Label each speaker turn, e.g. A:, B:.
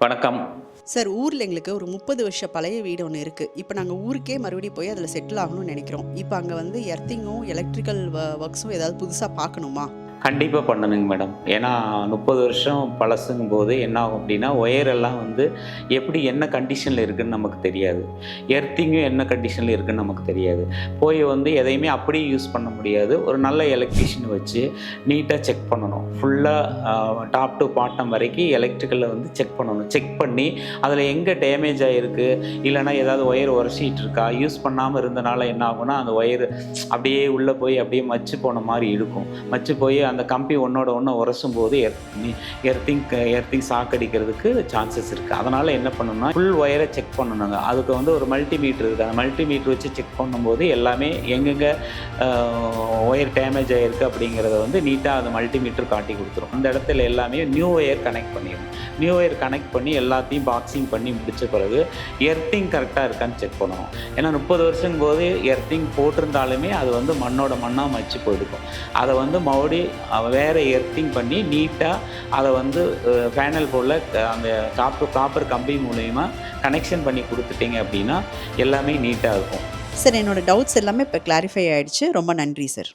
A: வணக்கம்.
B: சார் ஊரில் எங்களுக்கு ஒரு முப்பது வருஷ பழைய வீடு ஒன்று இருக்குது இப்போ நாங்கள் ஊருக்கே மறுபடியும் போய் அதில் செட்டில் ஆகணும்னு நினைக்கிறோம். இப்போ அங்கே வந்து எர்த்திங்கும் எலக்ட்ரிக்கல் ஒர்க்ஸும் ஏதாவது புதுசாக பார்க்கணுமா?
A: கண்டிப்பாக பண்ணணுங்க மேடம். ஏன்னா முப்பது வருஷம் பழசுங்கும் போது என்ன ஆகும் அப்படின்னா ஒயரெல்லாம் வந்து எப்படி என்ன கண்டிஷனில் இருக்குதுன்னு நமக்கு தெரியாது. எர்த்திங்கும் என்ன கண்டிஷனில் இருக்குதுன்னு நமக்கு தெரியாது. போய் வந்து எதையுமே அப்படியே யூஸ் பண்ண முடியாது. ஒரு நல்ல எலக்ட்ரிஷியன் வச்சு நீட்டாக செக் பண்ணணும். ஃபுல்லாக டாப் டு பாட்டம் வரைக்கும் எலக்ட்ரிக்கலில் வந்து செக் பண்ணணும். செக் பண்ணி அதில் எங்கே டேமேஜ் ஆகிருக்கு இல்லைன்னா ஏதாவது ஒயர் உரசிட்டு இருக்கா? யூஸ் பண்ணாமல் இருந்தனால என்ன ஆகும்னா அந்த ஒயர் அப்படியே உள்ளே போய் அப்படியே மச்சு போன மாதிரி இருக்கும். மச்சு போய் அந்த அந்த கம்பி ஒன்றோட ஒன்று உரசும் போது எர்த்திங் எர்த்திங் சாக்கடிக்கிறதுக்கு சான்சஸ் இருக்குது அதனால் என்ன பண்ணணும்னா ஃபுல் ஒயரை செக் பண்ணணுங்க. அதுக்கு வந்து ஒரு மல்டிமீட்டர் இருக்குது அந்த மல்டிமீட்டர் வச்சு செக் பண்ணும்போது எல்லாமே எங்கெங்கே ஒயர் டேமேஜ் ஆகிருக்கு அப்படிங்கிறத வந்து நீட்டாக அந்த மல்டிமீட்ரு காட்டி கொடுத்துரும். அந்த இடத்துல எல்லாமே நியூ ஒயர் கனெக்ட் பண்ணிடணும். நியூ ஒயர் கனெக்ட் பண்ணி எல்லாத்தையும் பாக்ஸிங் பண்ணி முடிச்ச பிறகு எர்த்திங் கரெக்டாக இருக்கான்னு செக் பண்ணணும். ஏன்னா முப்பது வருஷங்கும் போது எர்த்திங் போட்டிருந்தாலுமே அது வந்து மண்ணோட மண்ணாக மச்சு போயிருக்கும் அதை வந்து மறுபடியும் அவள் வேறு எர்த்திங் பண்ணி நீட்டாக அதை வந்து பேனல் போல் அந்த காப்பு காப்பர் கம்பி மூலயமா கனெக்ஷன் பண்ணி கொடுத்துட்டீங்க அப்படின்னா எல்லாமே நீட்டாக இருக்கும்.
B: சார் என்னோட டவுட்ஸ் எல்லாமே இப்போ கிளாரிஃபை ஆகிடுச்சு ரொம்ப நன்றி சார்.